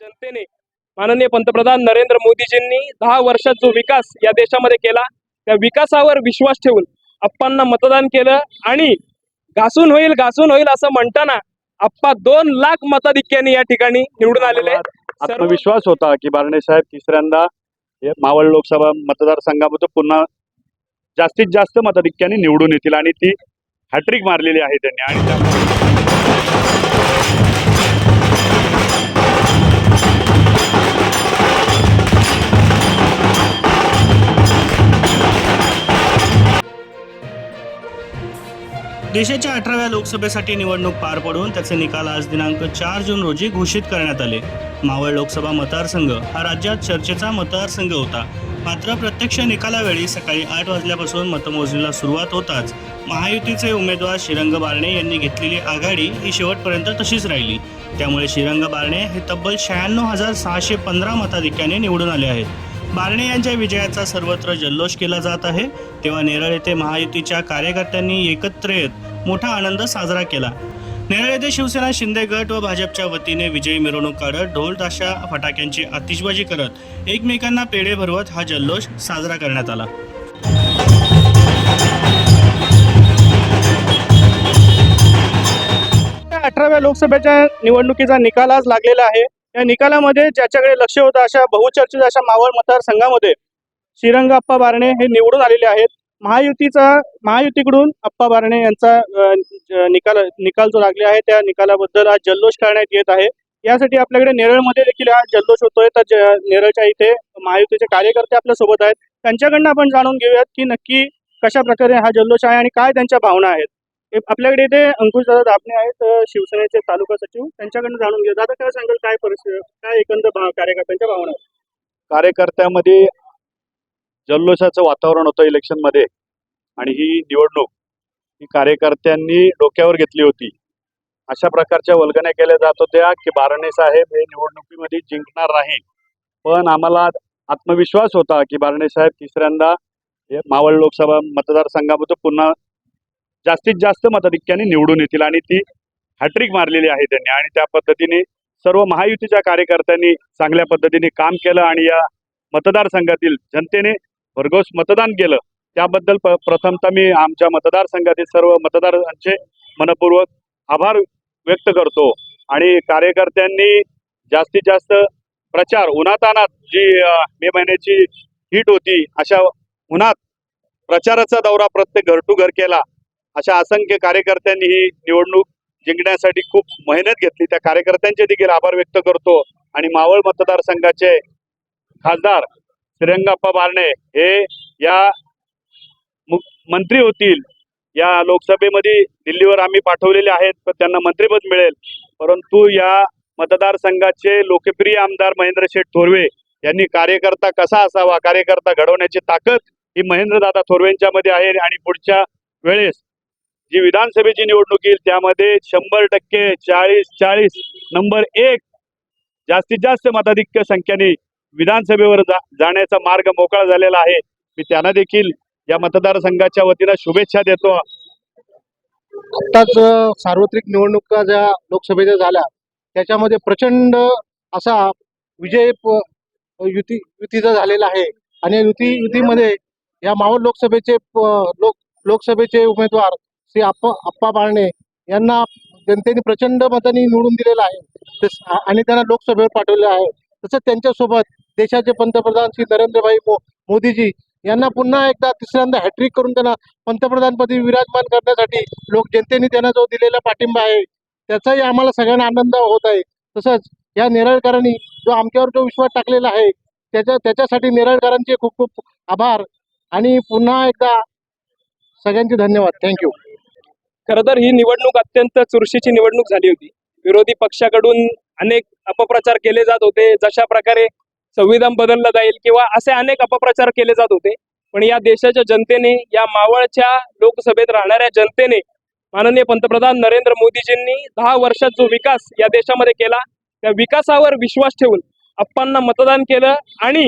जनतेने माननीय पंतप्रधान नरेंद्र मोदीजींनी दहा वर्षात जो विकास या देशामध्ये केला त्या विकासावर विश्वास ठेवून अप्पांना मतदान केलं आणि घासून होईल घासून होईल असं म्हणताना अप्पा दोन लाख मताधिक्याने या ठिकाणी निवडून आलेले आत्मविश्वास होता की बारणे साहेब तिसऱ्यांदा मावळ लोकसभा मतदारसंघामध्ये पुन्हा जास्तीत जास्त मताधिक्याने निवडून येतील आणि ती हॅट्रिक मारलेली आहे त्यांनी आणि देशाच्या अठराव्या लोकसभेसाठी निवडणूक पार पडून त्याचे निकाल आज दिनांक चार जून रोजी घोषित करण्यात आले. मावळ लोकसभा मतदारसंघ हा राज्यात चर्चेचा मतदारसंघ होता. मात्र प्रत्यक्ष निकालावेळी सकाळी आठ वाजल्यापासून मतमोजणीला सुरुवात होताच महायुतीचे उमेदवार श्रीरंग बारणे यांनी घेतलेली आघाडी ही शेवटपर्यंत तशीच राहिली. त्यामुळे श्रीरंग बारणे हे तब्बल शहाण्णव हजार सहाशे पंधरा मताधिक्याने निवडून आले आहेत. बारणे यांच्या विजयाचा सर्वत्र जल्लोष केला जात आहे. तेव्हा नेरळ येथे महायुतीच्या कार्यकर्त्यांनी एकत्र येत मोठा आनंद साजरा केला. नेरळ येथे शिवसेना शिंदे गट व भाजपच्या वतीने विजयी मिरवणूक काढत ढोल ताशा फटाक्यांची आतिषबाजी करत एकमेकांना पेढे भरवत हा जल्लोष साजरा करण्यात आला. अठराव्या लोकसभेच्या निवडणुकीचा निकाल आज लागलेला आहे. या निकालामध्ये ज्याच्याकडे लक्ष होतं अशा बहुचर्चित अशा मावळ मतदारसंघामध्ये श्रीरंगाप्पा बारणे हे निवडून आलेले आहेत. महायुतीचा महायुतीकडून अप्पा बारणे यांचा निकाल निकाल जो लागले आहे त्या निकालाबद्दल आज जल्लोष करण्यात येत आहे. यासाठी आपल्याकडे नेरळमध्ये देखील हा जल्लोष होतोय. तर नेरळच्या इथे महायुतीचे कार्यकर्ते आपल्यासोबत आहेत. त्यांच्याकडनं आपण जाणून घेऊयात की नक्की कशा प्रकारे हा जल्लोष आहे आणि काय त्यांच्या भावना आहेत. हे आपल्याकडे इथे अंकुश दादा आहेत शिवसेनेचे तालुका सचिव. त्यांच्याकडनं जाणून घेऊ दादा काय सांगाल? काय परिस्थिती काय एकंदर भाव कार्यकर्त्यांच्या भावना आहेत? कार्यकर्त्यामध्ये जल्लोषाचं वातावरण होतं इलेक्शनमध्ये. आणि ही निवडणूक ही कार्यकर्त्यांनी डोक्यावर घेतली होती. अशा प्रकारच्या वल्गण्या केल्या जात होत्या की बारणे साहेब हे निवडणुकीमध्ये जिंकणार नाही. पण आम्हाला आत्मविश्वास होता की बारणे साहेब तिसऱ्यांदा मावळ लोकसभा मतदारसंघामध्ये पुन्हा जास्तीत जास्त मताधिक्याने निवडून येतील आणि ती हॅट्रिक मारलेली आहे त्यांनी. आणि त्या पद्धतीने सर्व महायुतीच्या कार्यकर्त्यांनी चांगल्या पद्धतीने काम केलं आणि या मतदारसंघातील जनतेने भरघोस मतदान केलं. त्याबद्दल प्रथमतः मी आमच्या मतदारसंघातील सर्व मतदारांचे मनपूर्वक आभार व्यक्त करतो. आणि कार्यकर्त्यांनी जास्तीत जास्त प्रचार उन्हातानात जी मे महिन्याची हिट होती अशा उन्हात प्रचाराचा दौरा प्रत्येक घर टू घर केला. अशा असंख्य कार्यकर्त्यांनी ही निवडणूक जिंकण्यासाठी खूप मेहनत घेतली. त्या कार्यकर्त्यांचे देखील आभार व्यक्त करतो. आणि मावळ मतदारसंघाचे खासदार तिरंगाप्पा बारणे हे या मंत्री होतील. या लोकसभेमध्ये दिल्लीवर आम्ही पाठवलेले आहेत पण त्यांना मंत्रीपद मिळेल. परंतु या मतदारसंघाचे लोकप्रिय आमदार महेंद्र शेठ थोरवे यांनी कार्यकर्ता कसा असावा कार्यकर्ता घडवण्याची ताकद ही महेंद्रदादा थोरवेंच्या मध्ये आहे आणि पुढच्या वेळेस जी विधानसभेची निवडणूक येईल त्यामध्ये शंभर टक्के चाळीस चाळीस नंबर एक जास्तीत जास्त मताधिक्य संख्येने विधानसभेवर जा जाण्याचा मार्ग मोकळा झालेला आहे. मी त्यांना देखील या मतदारसंघाच्या वतीनं शुभेच्छा देतो. आत्ताच सार्वत्रिक निवडणुका ज्या लोकसभेच्या झाल्या त्याच्यामध्ये प्रचंड असा विजय युती युतीचा झालेला आहे. आणि युती युतीमध्ये या मावळ लोकसभेचे लोक लोकसभेचे उमेदवार श्री आप्पा बाळणे यांना जनतेने प्रचंड मतांनी निवडून दिलेलं आहे. आणि त्यांना लोकसभेवर पाठवले आहे. तसंच त्यांच्यासोबत देशाचे पंतप्रधान श्री नरेंद्रभाई मो मोदीजी यांना पुन्हा एकदा तिसऱ्यांदा हॅट्रिक करून त्यांना पंतप्रधानपदी विराजमान करण्यासाठी लोक जनतेने त्यांना जो दिलेला पाठिंबा आहे त्याचाही आम्हाला सगळ्यांना आनंद होत आहे. तसंच या नेरळकरांनी जो आमच्यावर जो विश्वास टाकलेला आहे त्याच्या त्याच्यासाठी नेरळकरांचे खूप खूप आभार आणि पुन्हा एकदा सगळ्यांचे धन्यवाद. थँक्यू खरं तर ही निवडणूक अत्यंत चुरशीची निवडणूक झाली होती. विरोधी पक्षाकडून अनेक अपप्रचार केले जात होते. जशा प्रकारे संविधान बदललं जाईल किंवा असे अनेक अपप्रचार केले जात होते. पण या देशाच्या जनतेने या मावळच्या लोकसभेत राहणाऱ्या जनतेने माननीय पंतप्रधान नरेंद्र मोदीजींनी दहा वर्षात जो विकास या देशामध्ये केला त्या विकासावर विश्वास ठेवून अप्पांना मतदान केलं आणि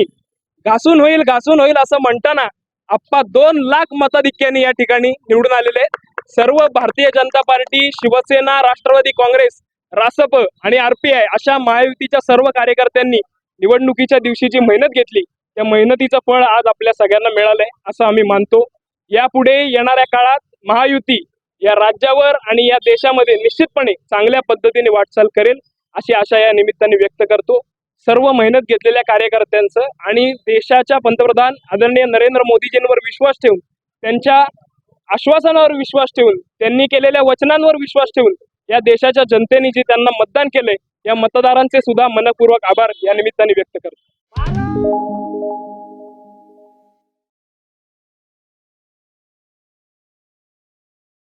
घासून होईल घासून होईल असं म्हणताना अप्पा दोन लाख मताधिक्याने या ठिकाणी निवडून आलेले आहेत. सर्व भारतीय जनता पार्टी शिवसेना राष्ट्रवादी काँग्रेस रासप आणि आरपीआय अशा महायुतीच्या सर्व कार्यकर्त्यांनी निवडणुकीच्या दिवशी जी मेहनत घेतली त्या मेहनतीचं फळ आज आपल्या सगळ्यांना मिळालंय असं आम्ही मानतो. यापुढे येणाऱ्या काळात महायुती या राज्यावर आणि या देशामध्ये निश्चितपणे चांगल्या पद्धतीने वाटचाल करेल अशी आशा या निमित्ताने व्यक्त करतो. सर्व मेहनत घेतलेल्या कार्यकर्त्यांचं आणि देशाच्या पंतप्रधान आदरणीय नरेंद्र मोदीजींवर विश्वास ठेवून त्यांच्या आश्वासनावर विश्वास ठेवून त्यांनी केलेल्या वचनांवर विश्वास ठेवून या देशाच्या जनतेने जे त्यांना मतदान केलंय या मतदारांचे सुद्धा मनपूर्वक आभार या निमित्ताने व्यक्त करतो.